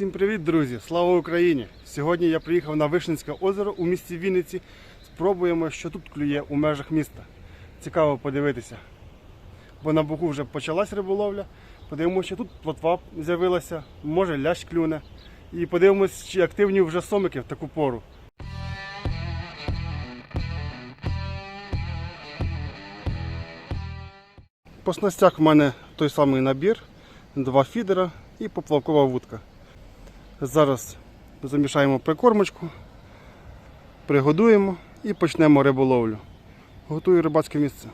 Всім привіт, друзі! Слава Україні! Сьогодні я приїхав на Вишненське озеро у місті Вінниці. Спробуємо, що тут клює у межах міста. Цікаво подивитися. Бо на Богу вже почалась риболовля. Подивимося, що тут плотва з'явилася, може лящ клюне. І подивимось, чи активні вже сомики в таку пору. По снастях в мене той самий набір, два фідера і поплавкова вудка. Зараз замішаємо прикормочку, пригодуємо і почнемо риболовлю. Готую рибацьке місце.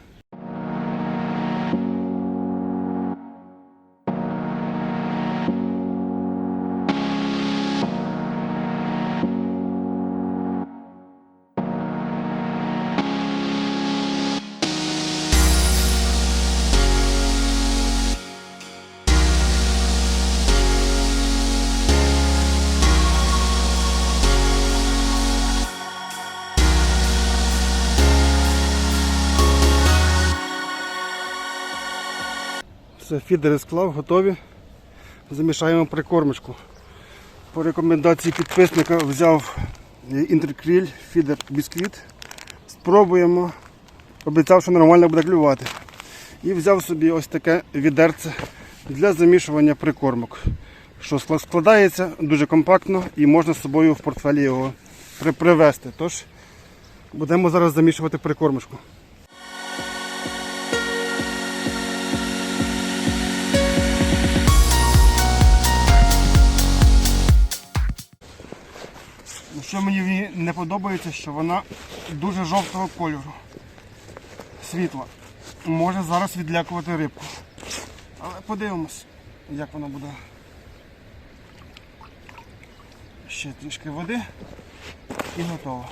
Все, фідери склав, готові. Замішаємо прикормочку. По рекомендації підписника взяв інтеркріль, фідер бісквіт. Спробуємо. Обіцяв, що нормально буде клювати. І взяв собі ось таке відерце для замішування прикормок. Що складається дуже компактно і можна з собою в портфелі його привезти. Тож будемо зараз замішувати прикормочку. Що мені не подобається, що вона дуже жовтого кольору. Світла. Може зараз відлякувати рибку. Але подивимось, як воно буде. Ще трішки води і готово.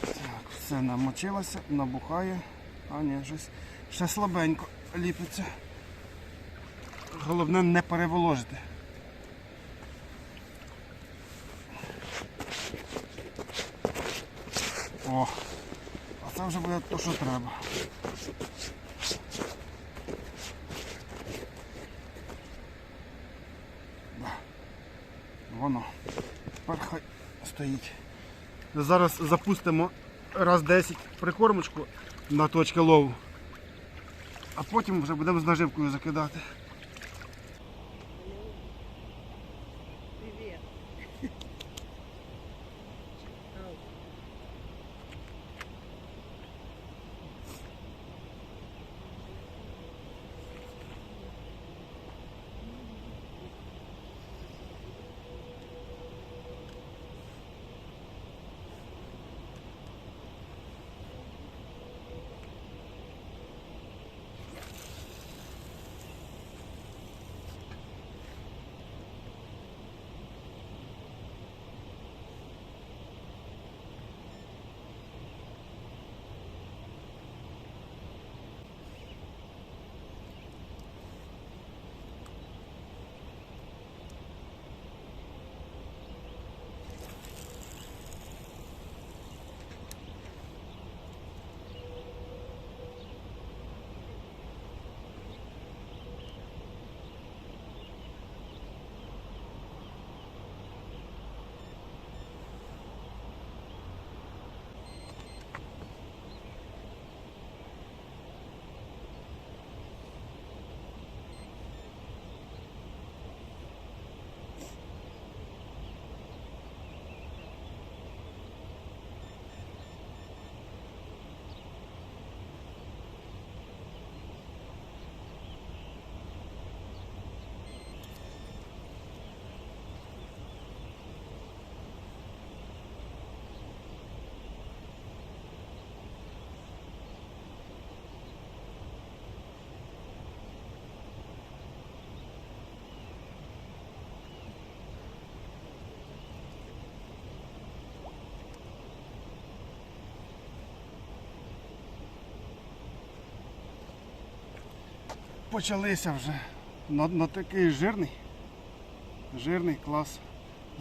Так, все намочилося, набухає. А ні, щось ще слабенько ліпиться. Головне не переволожити. О, а це вже буде те, що треба. Да. Воно. Тепер хай стоїть. Зараз запустимо раз 10 прикормочку на точки лову. А потім вже будемо з наживкою закидати. Почалися вже. На, на такий жирний. Жирний клас.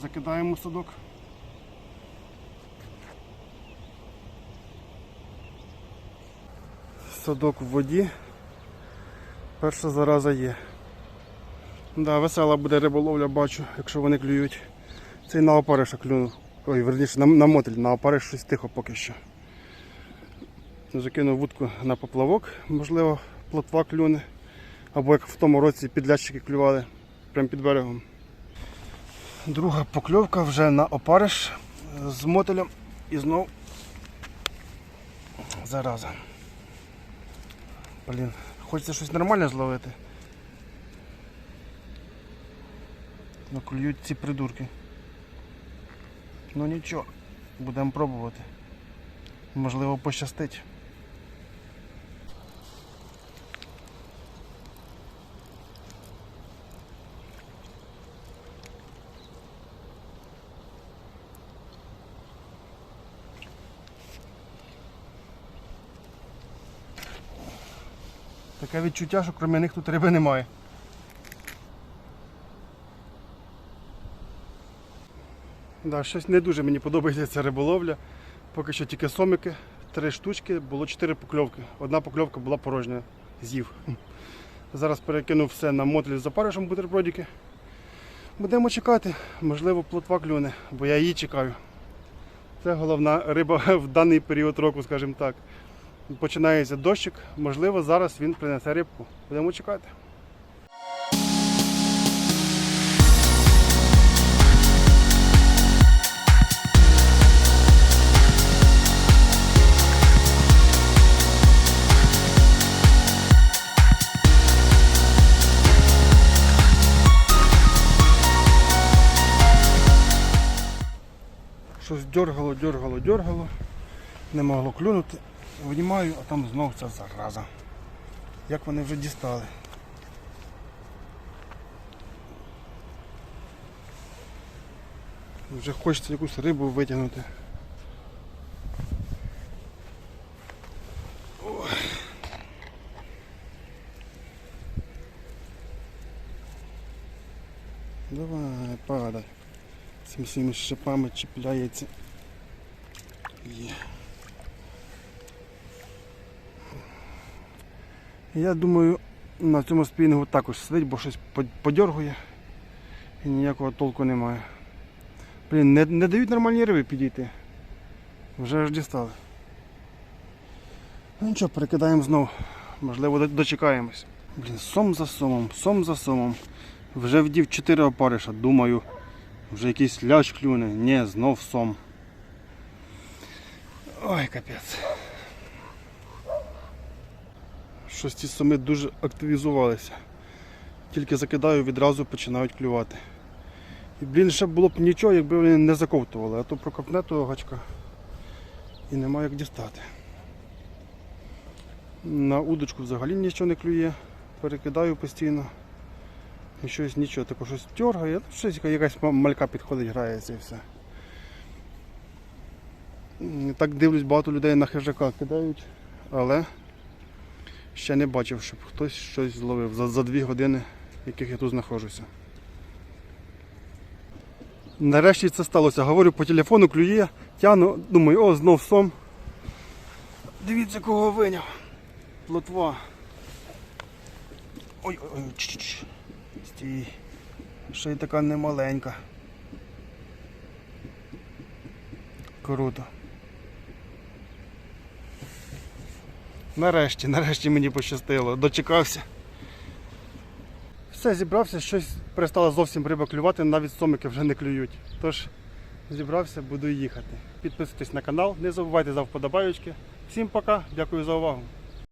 Закидаємо судок. Садок в воді. Перша зараза є. Да, весела буде риболовля, бачу, якщо вони клюють. Цей на опариша клюнув. Ой, верніше, на, на мотель, на опариш щось тихо поки що. Закинув вудку на поплавок, можливо, плотва клюне. Або як в тому році підлящики клювали прямо під берегом. Друга покльовка вже на опариш з мотелем і знов зараза. Блін, хочеться щось нормальне зловити. Ну клюють ці придурки. Ну нічого, будемо пробувати. Можливо пощастить. Таке відчуття, що крім них тут риби немає. Да, щось не дуже мені подобається ця риболовля. Поки що тільки сомики, три штучки, було чотири покльовки. Одна покльовка була порожня, з'їв. Зараз перекинув все на мотлі з запаришем бутербродики. Будемо чекати, можливо, плотва клюне, бо я її чекаю. Це головна риба в даний період року, скажімо так. Починається дощик, можливо, зараз він принесе рибку. Будемо чекати. Щось дергало, дергало, дергало. Не могло клюнути. Винімаю, а там знов ця зараза. Як вони вже дістали. Вже хочеться якусь рибу витягнути. Давай, падай. Цим всіми шипами чіпляється. Є. Я думаю, на цьому спінінгу також сидить, бо щось по- подьоргує і ніякого толку немає. Блін, не, не дають нормальні риби підійти. Вже аж дістали. Ну нічого, перекидаємо знов. Можливо, дочекаємось. Блін, сом за сомом, сом за сомом. Вже вдів 4 опариша, думаю, вже якийсь ляч клюне. Ні, знов сом. Ой, капець. Щось ці соми дуже активізувалися. Тільки закидаю, відразу починають клювати. І, блін, ще було б нічого, якби вони не заковтували, а то прокопне того гачка і нема як дістати. На удочку взагалі нічого не клює, перекидаю постійно. І щось нічого, таке щось тергає, ну, щось якась малька підходить, грається і все. Так дивлюсь, багато людей на хижака кидають, але ще не бачив, щоб хтось щось зловив за, за дві години, яких я тут знаходжуся. Нарешті це сталося. Говорю по телефону, клює, тяну, думаю, о, знов сом. Дивіться, кого виняв. Плотва. Ой, ой, ой, ч-ч-ч. Стій. Ще й така немаленька. Круто. Нарешті, нарешті мені пощастило. Дочекався. Все, зібрався, щось перестало зовсім риба клювати, навіть сомики вже не клюють. Тож зібрався, буду їхати. Підписуйтесь на канал, не забувайте за вподобайочки. Всім пока, дякую за увагу.